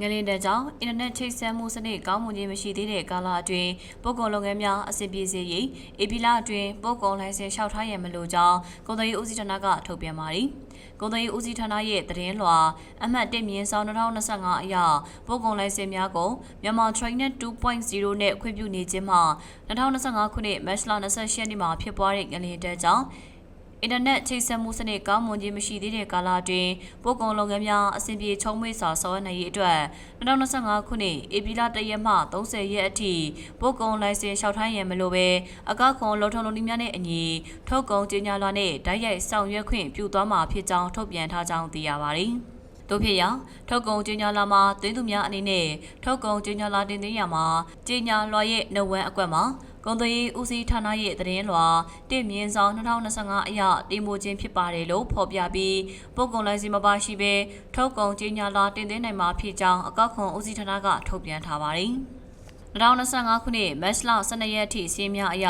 ငလင်တဲ့ကြောင့်အင်တာနက်ချိတ်ဆက်မှုစနစ်ကောင်းမွန်ခြင်းမရှိသေးတဲ့ကာလအတွင်းပို့ကုန်လုပ်ငန်းများအဆင်ပြေစေရေးအေပီလာအတွင်းပို့ကုန်လိုင်စင်လျှောက်ထားရန်မလိုကြောင်းကုန်သွယ်ရေးဦးစီးဌာနကထုတ်ပြန်ပါသည်ကုန်သွယ်ရေးဦးစီးဌာနရဲ့သတင်းလွှာအမှတ်1မြင်းဆောင်2025အရပို့ကုန်လိုင်စင်များကိုမြန်မာ Trainer 2.0နဲ့ခွင့်ပြုနေခြင်းမှာ2025ခုနှစ်မတ်လ28ရက်နေ့မှာဖြစ်ပွားတဲ့ငလင်တဲ့ကြောင့် အင်တာနက်ချိတ်ဆက်မှုစနစ်ကောင်းမွန်ခြင်းမရှိသေးတဲ့ကာလအတွင်းပို့ကုန်လုပ်ငန်းများအဆင်ပြေချုံးမွေ့စွာဆောင်ရွက်နိုင်ရေးအတွက်2025ခုနှစ်ဧပြီလ1ရက်မှ30ရက်အထိပို့ကုန်လိုင်စင်လျှောက်ထားရန်မလိုဘဲအကောက်ခွန်လုံထုံလုံနည်းများနဲ့အညီထုတ်ကုန်ကြေညာလာနဲ့ဓာတ်ရိုက်ဆောင်ရွက်ခွင့်ပြုသွားမှာဖြစ်ကြောင်းထုတ်ပြန်ထားကြောင်းသိရပါတယ်။တို့ဖြစ်ရာထုတ်ကုန်ကြေညာလာမှာသွင်းသူများအနေနဲ့ထုတ်ကုန်ကြေညာလာတင်သွင်းရမှာကြေညာလွှာရဲ့နှုတ်ဝမ်းအကွက်မှာ ကုန်သွယ်ရေးဦးစီးဌာနရဲ့သတင်းလွှာတင့်မြင့်ဆောင်2025အရတင်မိုခြင်းဖြစ်ပါတယ်လို့ဖော်ပြပြီးပို့ကုန်လိုင်စင်မပါရှိဘဲထုတ်ကုန်ကြေညာလာတင်သွင်းနိုင်မှာဖြစ်ကြောင်းအကောက်ခွန်ဦးစီးဌာနကထုတ်ပြန်ထားပါတယ်။ 2025ခုနှစ်မတ်လ12ရက်ထိစီးများအရ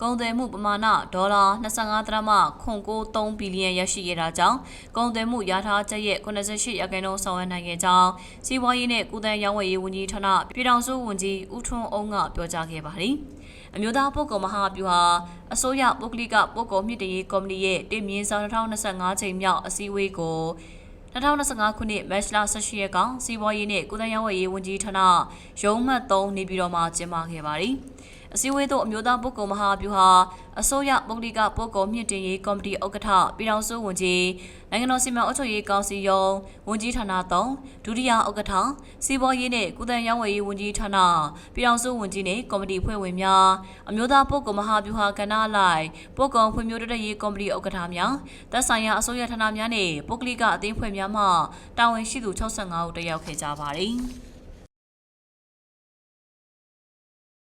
ကုန်သွယ်မှုပမာဏဒေါ်လာ25သန်းမှခွန်93ဘီလီယံရရှိခဲ့တာကြောင့်ကုန်သွယ်မှုရထားချက်ရဲ့88ရာခိုင်နှုန်းဆောင်ရွက်နိုင်ခဲ့ကြောင်းစီးပွားရေးနဲ့ကုသရေးရောင်းဝယ်ရေးဝန်ကြီးဌာနပြည်ထောင်စုဝန်ကြီးဦးထွန်းအောင်ကပြောကြားခဲ့ပါတယ်။အမျိုးသားပုဂ္ဂိုလ်မဟာဗျူဟာအစိုးရပုဂ္ဂလိကပုဂ္ဂိုလ်မြင့်တင်ရေးကော်မတီရဲ့တင်မြင့်ဆောင်2025ချိန်မြောက်အစည်းအဝေးကို 2025ခုနှစ်မတ်လ18ရက်ကစီးပွားရေးနဲ့ကုသရေးဝယ်ရေးဝန်ကြီးဌာနရုံးမှတ်3နေပြည်တော်မှာကျင်းပခဲ့ပါတယ်။ အစည်းအဝေးသို့အမျိုးသားပုဂ္ဂိုလ်မဟာဗျူဟာအစိုးရပုဂ္ဂလိကပုဂ္ဂိုလ်မြင့်တင်ရေးကော်မတီဥက္ကဋ္ဌပြည်ထောင်စုဝန်ကြီးနိုင်ငံတော်စီမံအုပ်ချုပ်ရေးကောင်စီယုံဝန်ကြီးဌာန3ဒုတိယဥက္ကဋ္ဌစီးပွားရေးနဲ့ကုသရေးဝယ်ရေးဝန်ကြီးဌာနပြည်ထောင်စုဝန်ကြီးနဲ့ကော်မတီဖွဲ့ဝင်များအမျိုးသားပုဂ္ဂိုလ်မဟာဗျူဟာကဏ္ဍလိုက်ပုဂ္ဂိုလ်ဖွံ့ဖြိုးတိုးတက်ရေးကော်မတီဥက္ကဋ္ဌများသက်ဆိုင်ရာအစိုးရဌာနများနဲ့ပုဂ္ဂလိကအသင်းဖွဲ့များမှတာဝန်ရှိသူ65ဦးတက်ရောက်ခဲ့ကြပါတယ်။